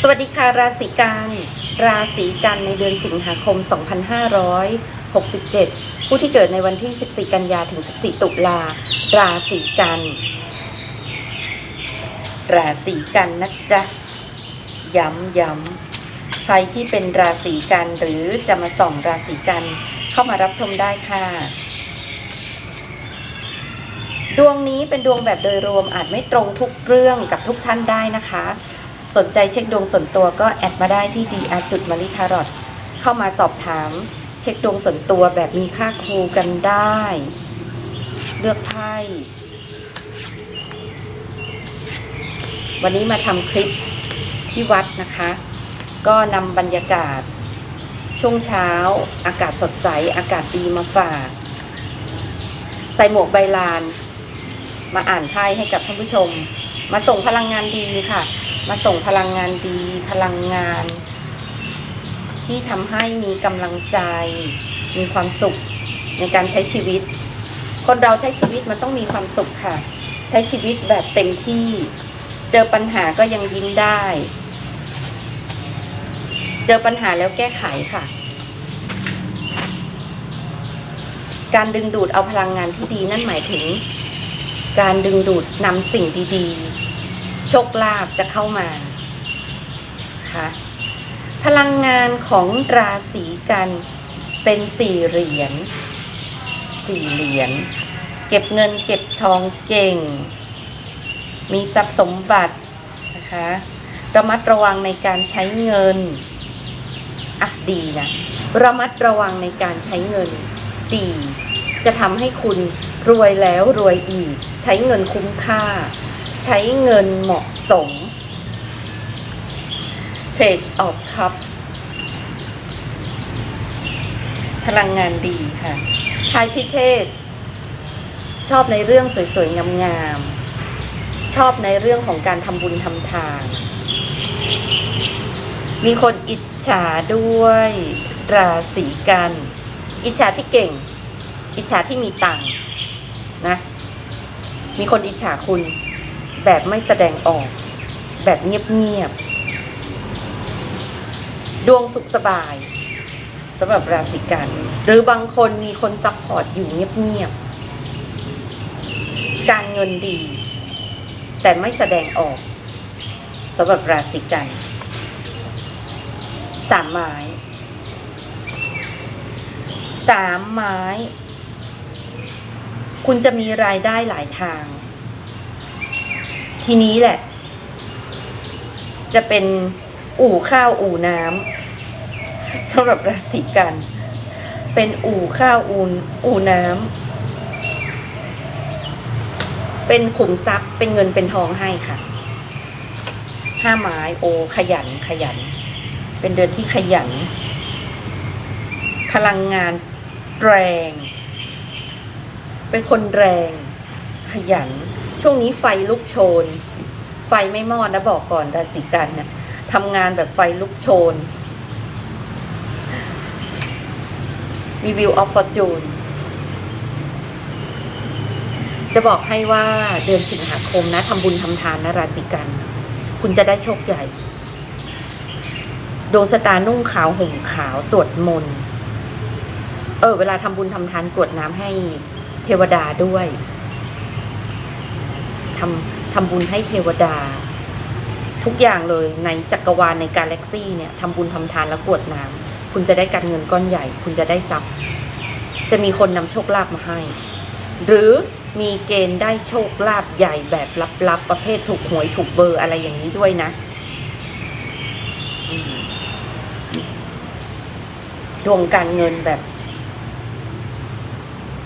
สวัสดีค่ะราศีกันราศีกันในเดือนสิงหาคม 2567 ผู้ที่เกิดในวันที่ 14 กันยาถึง 14 ตุลา ราศีกัน ราศีกันนะจ๊ะ ย้ำย้ำใครที่เป็นราศีกันหรือจะมาส่องราศีกันเข้ามารับชมได้ค่ะดวงนี้เป็นดวงแบบโดยรวมอาจไม่ตรงทุกเรื่องกับทุกท่านได้นะคะ สนใจเช็คดวงส่วนตัวก็แอดมาได้ที่ดีอาจุดมาริทารอตเข้ามาสอบถาม เช็คดวงส่วนตัวแบบมีค่าครูกันได้ เลือกไพ่วันนี้มาทำคลิปที่วัดนะคะ ก็นำบรรยากาศ ช่วงเช้า อากาศสดใส อากาศดีมาฝาก ใส่หมวกใบลาน มาอ่านไพ่ให้กับท่านผู้ชม มาส่งพลังงานดีค่ะ มาส่งพลังงานดี พลังงาน ที่ทำให้มีกำลังใจ มีความสุขในการใช้ชีวิต คนเราใช้ชีวิตมันต้องมีความสุขค่ะ ใช้ชีวิตแบบเต็มที่ เจอปัญหาก็ยังยิ้มได้ เจอปัญหาแล้วแก้ไขค่ะ การดึงดูดเอาพลังงานที่ดีนั่นหมายถึง การดึงดูดนำสิ่งดีๆ โชคลาภจะเข้ามาค่ะพลังงานของราศีกันเป็นสี่เหรียญสี่เหรียญเก็บเงินเก็บทองเก่ง มีทรัพย์สมบัตินะคะระมัดระวังในการใช้เงินอะดีนะระมัดระวังในการใช้เงินดี จะทำให้คุณรวยแล้วรวยอีก ใช้เงินคุ้มค่า ใช้เงินเหมาะสม Page of Cups พลังงานดีค่ะ High p i t e s ชอบในเรื่องสวยๆ งามๆ ชอบในเรื่องของการทำบุญทำทาน มีคนอิจฉาด้วยราศีกัน อิจฉาที่เก่ง อิจฉาที่มีตังค์นะ มีคนอิจฉาคุณ แบบไม่แสดงออก แบบเงียบๆดวงสุขสบายสำหรับราศีกัน หรือบางคนมีคนซัพพอร์ตอยู่เงียบๆการเงินดี แต่ไม่แสดงออกสำหรับราศีกันสามไม้สามไม้ คุณจะมีรายได้หลายทาง ทีนี้แหละ จะเป็นอู่ข้าวอู่น้ำสำหรับราศีกัน เป็นอู่ข้าวอู่อู่น้ำเป็นขุมทรัพย์เป็นเงินเป็นทองให้ค่ะห้าไม้โอขยันขยัน เป็นเดือนที่ขยัน พลังงานแรง เป็นคนแรง ขยัน ช่วงนี้ไฟลุกโชน ไฟไม่มอดนะบอกก่อนราศีกันนะทำงานแบบไฟลุกโชนมีวิวออฟฟอร์จูนจะบอกให้ว่าเดือนสิงหาคมนะทำบุญทำทานนะราศีกัน คุณจะได้โชคใหญ่ดวงชะตานุ่งขาวห่มขาวสวดมนต์เออ เวลาทำบุญทำทานกรวดน้ำให้เทวดาด้วย ทำทำบุญให้เทวดา ทุกอย่างเลยในจักรวาลในกาแล็กซี่เนี่ยทำบุญทำทานแล้วกวดน้ำคุณจะได้การเงินก้อนใหญ่ คุณจะได้ทรัพย์ จะมีคนนำโชคลาภมาให้ หรือมีเกณฑ์ได้โชคลาภใหญ่แบบลับๆประเภทถูกหวยถูกเบอร์อะไรอย่างนี้ด้วยนะดวงการเงินแบบ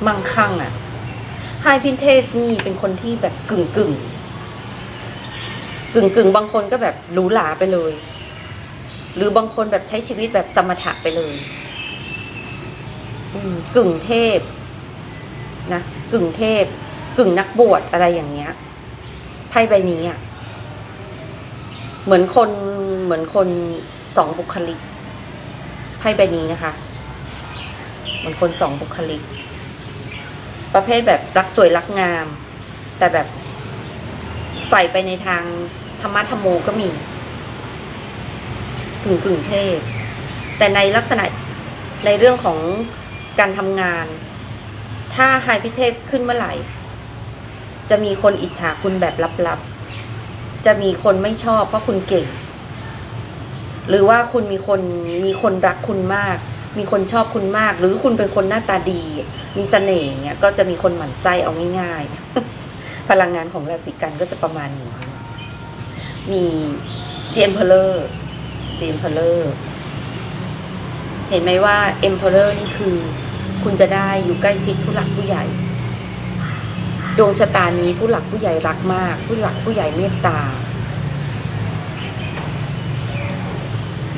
มั่งคั่งอะ ไฮพินเทสนี่เป็นคนที่แบบกึ่งกึ่งกึ่งกึ่งบางคนก็แบบหรูหราไปเลย หรือบางคนแบบใช้ชีวิตแบบสมถะไปเลยกึ่งเทพนะกึ่งเทพ กึ่งนักบวชอะไรอย่างเงี้ยไพ่ใบนี้อะเหมือนคนเหมือนคนสองบุคลิกไพ่ใบนี้นะคะ เหมือนคนสองบุคลิก ประเภทแบบรักสวยรักงาม แต่แบบใฝ่ไปในทางธรรมะธรรมโมก็มีกึ่งกึ่งเทพ แต่ในลักษณะในเรื่องของการทำงาน ถ้าไฮพิเทสขึ้นเมื่อไหร่ จะมีคนอิจฉาคุณแบบลับๆ จะมีคนไม่ชอบเพราะคุณเก่ง หรือว่าคุณมีคนมีคนรักคุณมาก มีคนชอบคุณมาก หรือคุณเป็นคนหน้าตาดี มีเสน่ห์เนี่ยก็จะมีคนหมั่นไส้เอาง่ายๆ พลังงานของราศีกันก็จะประมาณนี้ มี The Emperor The Emperor เห็นไหมว่า Emperor นี่คือ คุณจะได้อยู่ใกล้ชิดผู้หลักผู้ใหญ่ดวงชะตานี้ผู้หลักผู้ใหญ่รักมาก ผู้หลักผู้ใหญ่เมตตา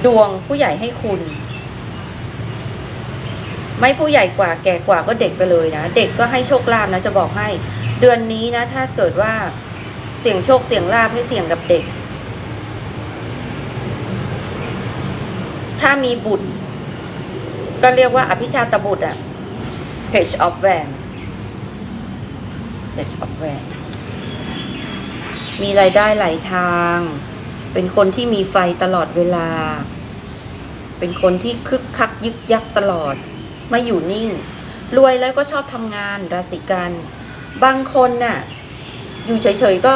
ดวงผู้ใหญ่ให้คุณ ไม่ผู้ใหญ่กว่าแก่กว่าก็เด็กไปเลยนะ เด็กก็ให้โชคลาภนะจะบอกให้ เดือนนี้นะ ถ้าเกิดว่าเสี่ยงโชคเสี่ยงลาภให้เสี่ยงกับเด็ก ถ้ามีบุตร ก็เรียกว่าอภิชาตบุตรอะ Page of Wands Page of Wands มีรายได้หลายทาง เป็นคนที่มีไฟตลอดเวลา เป็นคนที่คึกคักยึกยักตลอด ไม่อยู่นิ่ง รวยแล้วก็ชอบทำงานราศีกันบางคนน่ะ อยู่เฉยๆก็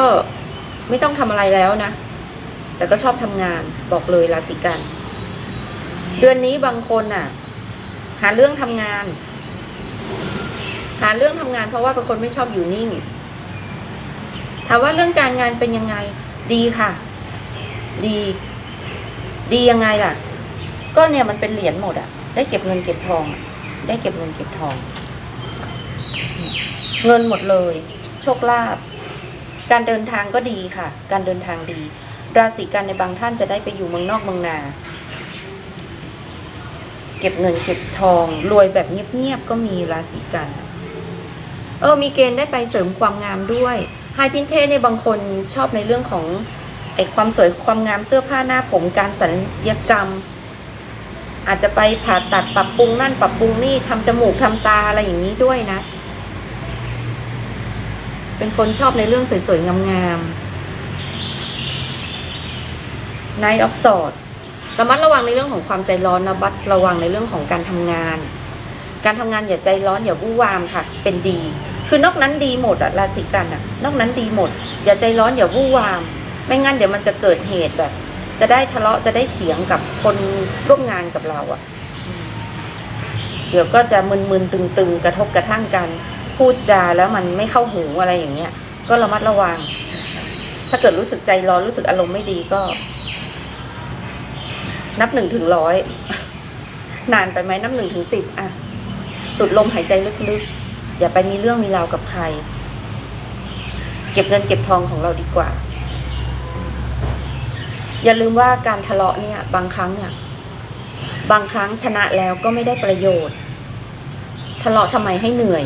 ไม่ต้องทำอะไรแล้วนะ แต่ก็ชอบทำงานบอกเลยราศีกัน เดือนนี้บางคนน่ะ หาเรื่องทำงาน หาเรื่องทำงานเพราะว่าเป็นคนไม่ชอบอยู่นิ่ง ถามว่าเรื่องการงานเป็นยังไง ดีค่ะ ดี ดียังไงล่ะ ก็เนี่ยมันเป็นเหรียญหมดอะได้เก็บเงินเก็บทองอะ ได้เก็บเงินเก็บทอง เงินหมดเลย โชคลาภการเดินทางก็ดีค่ะ การเดินทางดี ราศีกันในบางท่านจะได้ไปอยู่เมืองนอกเมืองนา เก็บเงินเก็บทอง รวยแบบเงียบๆก็มีราศีกัน เออมีเกณฑ์ได้ไปเสริมความงามด้วยไฮพินเทสในบางคนชอบในเรื่องของไอความสวยความงามเสื้อผ้าหน้าผมการสัญญกรรม อาจจะไปผ่าตัดปรับปรุงนั่นปรับปรุงนี่ทำจมูกทำตาอะไรอย่างนี้ด้วยนะ เป็นคนชอบในเรื่องสวยๆ งามๆ Night of s o r d ระมัดระวังในเรื่องของความใจร้อนนะบัดระวังในเรื่องของการทำงาน การทำงานอย่าใจร้อนอย่าวู่วามค่ะ เป็นดี คือนอกนั้นดีหมดอะราศีกันอะนอกนั้นดีหมด อย่าใจร้อนอย่าวู่วาม ไม่งั้นเดี๋ยวมันจะเกิดเหตุแบบ จะได้ทะเลาะจะได้เถียงกับคนร่วมงานกับเราอะเดี๋ยวก็จะมึนๆตึงๆ กระทบกระทั่งกัน พูดจาแล้วมันไม่เข้าหูอะไรอย่างเงี้ย ก็ระมัดระวัง ถ้าเกิดรู้สึกใจร้อนรู้สึกอารมณ์ไม่ดีก็ นับหนึ่งถึงร้อยนานไปไหมนับหนึ่งถึงสิบอะสุดลมหายใจลึกๆ อย่าไปมีเรื่องมีราวกับใคร เก็บเงินเก็บทองของเราดีกว่า อย่าลืมว่าการทะเลาะเนี่ยบางครั้งเนี่ยบางครั้งชนะแล้วก็ไม่ได้ประโยชน์ ทะเลาะทำไมให้เหนื่อย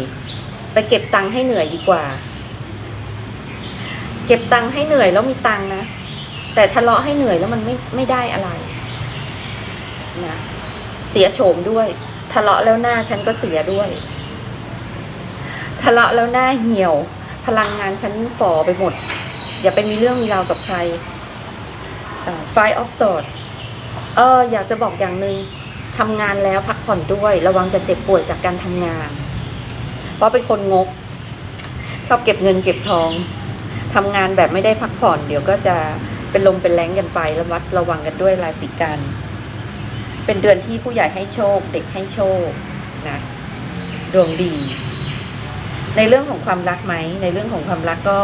ไปเก็บตังค์ให้เหนื่อยดีกว่า เก็บตังค์ให้เหนื่อยแล้วมีตังค์นะ แต่ทะเลาะให้เหนื่อยแล้วมันไม่ไม่ได้อะไรนะเสียโฉมด้วย ทะเลาะแล้วหน้าฉันก็เสียด้วย ทะเลาะแล้วหน้าเหี่ยว พลังงานฉันฝ่อไปหมด อย่าไปมีเรื่องมีราวกับใคร ไฟออฟสอดเอออยากจะบอกอย่างหนึ่งทำงานแล้วพักผ่อนด้วย ระวังจะเจ็บป่วยจากการทำงาน เพราะเป็นคนงก ชอบเก็บเงินเก็บทองทำงานแบบไม่ได้พักผ่อน เดี๋ยวก็จะเป็นลมเป็นแรงกันไประมัดระวังกันด้วยราศีกัน เป็นเดือนที่ผู้ใหญ่ให้โชค เด็กให้โชคนะดวงดี ในเรื่องของความรักไหมในเรื่องของความรักก็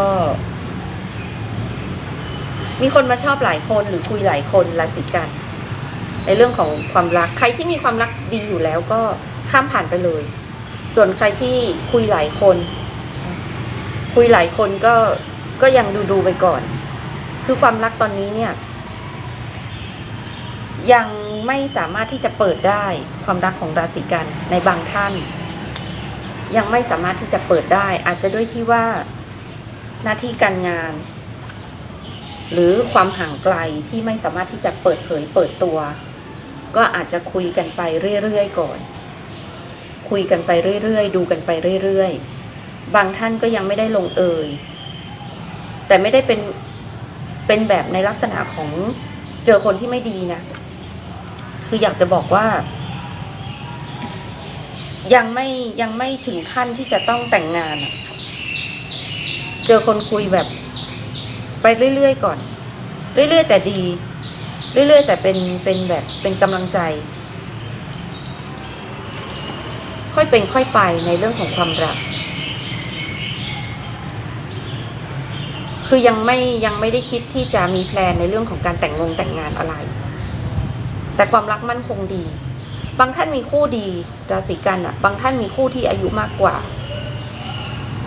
มีคนมาชอบหลายคนหรือคุยหลายคนราศีกัน ในเรื่องของความรักใครที่มีความรักดีอยู่แล้วก็ข้ามผ่านไปเลย ส่วนใครที่คุยหลายคน คุยหลายคนก็ก็ยังดูดูไปก่อน คือความรักตอนนี้เนี่ย ยังไม่สามารถที่จะเปิดได้ความรักของราศีกันในบางท่าน ยังไม่สามารถที่จะเปิดได้ อาจจะด้วยที่ว่าหน้าที่การงาน หรือความห่างไกลที่ไม่สามารถที่จะเปิดเผยเปิดตัว ก็อาจจะคุยกันไปเรื่อยๆก่อน คุยกันไปเรื่อยๆ ดูกันไปเรื่อยๆ บางท่านก็ยังไม่ได้ลงเอย แต่ไม่ได้เป็นเป็นแบบในลักษณะของเจอคนที่ไม่ดีนะ คืออยากจะบอกว่า ยังไม่ยังไม่ถึงขั้นที่จะต้องแต่งงาน เจอคนคุยแบบ ไปเรื่อยๆก่อน เรื่อยๆแต่ดี เรื่อยๆแต่เป็นเป็นแบบเป็นกำลังใจ ค่อยเป็นค่อยไปในเรื่องของความรัก คือยังไม่ยังไม่ได้คิดที่จะมีแพลนในเรื่องของการแต่งงงแต่งงานอะไร แต่ความรักมั่นคงดี บางท่านมีคู่ดีราศีกันอะบางท่านมีคู่ที่อายุมากกว่า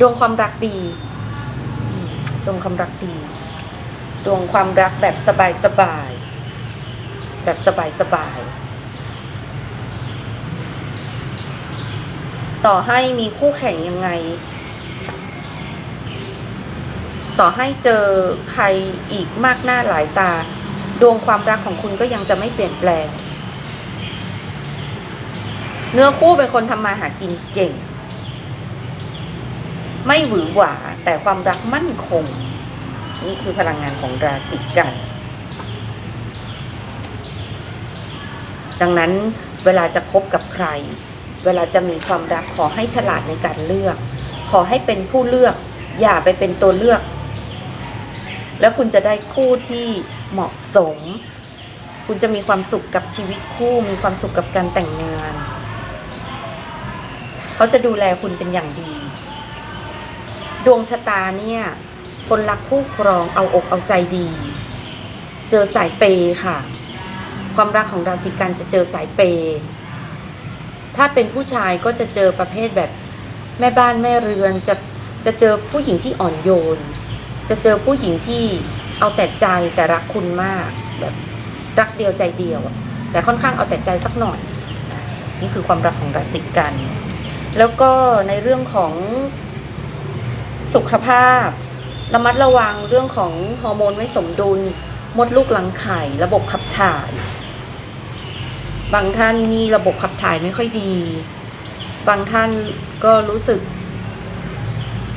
ดวงความรักดีดวงความรักดี ดวงความรักแบบสบายสบายๆแบบสบายสบายๆต่อให้มีคู่แข่งยังไง ต่อให้เจอใครอีกมากหน้าหลายตา ดวงความรักของคุณก็ยังจะไม่เปลี่ยนแปลง เนื้อคู่เป็นคนทำมาหากินเก่ง ไม่หวือหวาแต่ความรักมั่นคง นี่คือพลังงานของราศีกัน ดังนั้นเวลาจะคบกับใคร เวลาจะมีความรักขอให้ฉลาดในการเลือก ขอให้เป็นผู้เลือก อย่าไปเป็นตัวเลือก แล้วคุณจะได้คู่ที่เหมาะสม คุณจะมีความสุขกับชีวิตคู่ มีความสุขกับการแต่งงาน เขาจะดูแลคุณเป็นอย่างดี ดวงชะตาเนี่ย คนรักคู่ครองเอาอกเอาใจดี เจอสายเปย์ค่ะ ความรักของราศีกันจะเจอสายเปย์ถ้าเป็นผู้ชายก็จะเจอประเภทแบบแม่บ้านแม่เรือนจะจะเจอผู้หญิงที่อ่อนโยน จะเจอผู้หญิงที่เอาแต่ใจแต่รักคุณมากแบบรักเดียวใจเดียว แต่ค่อนข้างเอาแต่ใจสักหน่อย นี่คือความรักของราศีกัน แล้วก็ในเรื่องของสุขภาพ ระมัดระวังเรื่องของฮอร์โมนไม่สมดุล มดลูกหลังไข่ ระบบขับถ่าย บางท่านมีระบบขับถ่ายไม่ค่อยดี บางท่านก็รู้สึก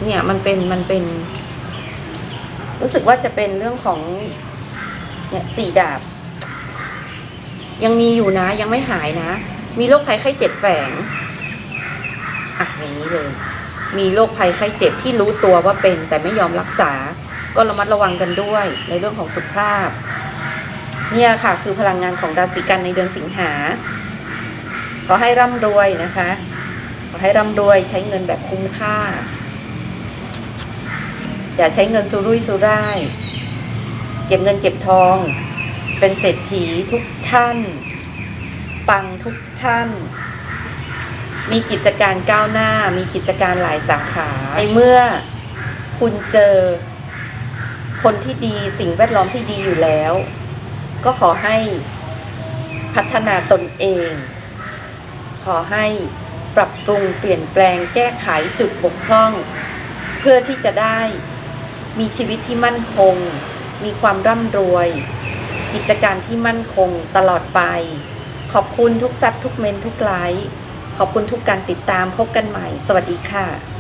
เนี่ยมันเป็นมันเป็น รู้สึกว่าจะเป็นเรื่องของเนี่ยสี่ดาบ ยังมีอยู่นะยังไม่หายนะ มีโรคภัยไข้เจ็บแฝง อะอย่างนี้เลย มีโรคภัยไข้เจ็บที่รู้ตัวว่าเป็นแต่ไม่ยอมรักษา ก็ระมัดระวังกันด้วยในเรื่องของสุขภาพ เนี่ยค่ะคือพลังงานของราศีกันในเดือนสิงหา ขอให้ร่ำรวยนะคะ ขอให้ร่ำรวยใช้เงินแบบคุ้มค่า อย่าใช้เงินสุรุ่ยสุร่าย เก็บเงินเก็บทอง เป็นเศรษฐีทุกท่าน ปังทุกท่าน มีกิจการก้าวหน้า มีกิจการหลายสาขาในเมื่อคุณเจอคนที่ดีสิ่งแวดล้อมที่ดีอยู่แล้ว ก็ขอให้พัฒนาตนเอง ขอให้ปรับปรุงเปลี่ยนแปลงแก้ไขจุดบกพร่อง เพื่อที่จะได้มีชีวิตที่มั่นคง มีความร่ำรวย กิจการที่มั่นคงตลอดไป ขอบคุณทุกซับทุกเมนทุกไลค์ ขอบคุณทุกการติดตามพบกันใหม่ สวัสดีค่ะ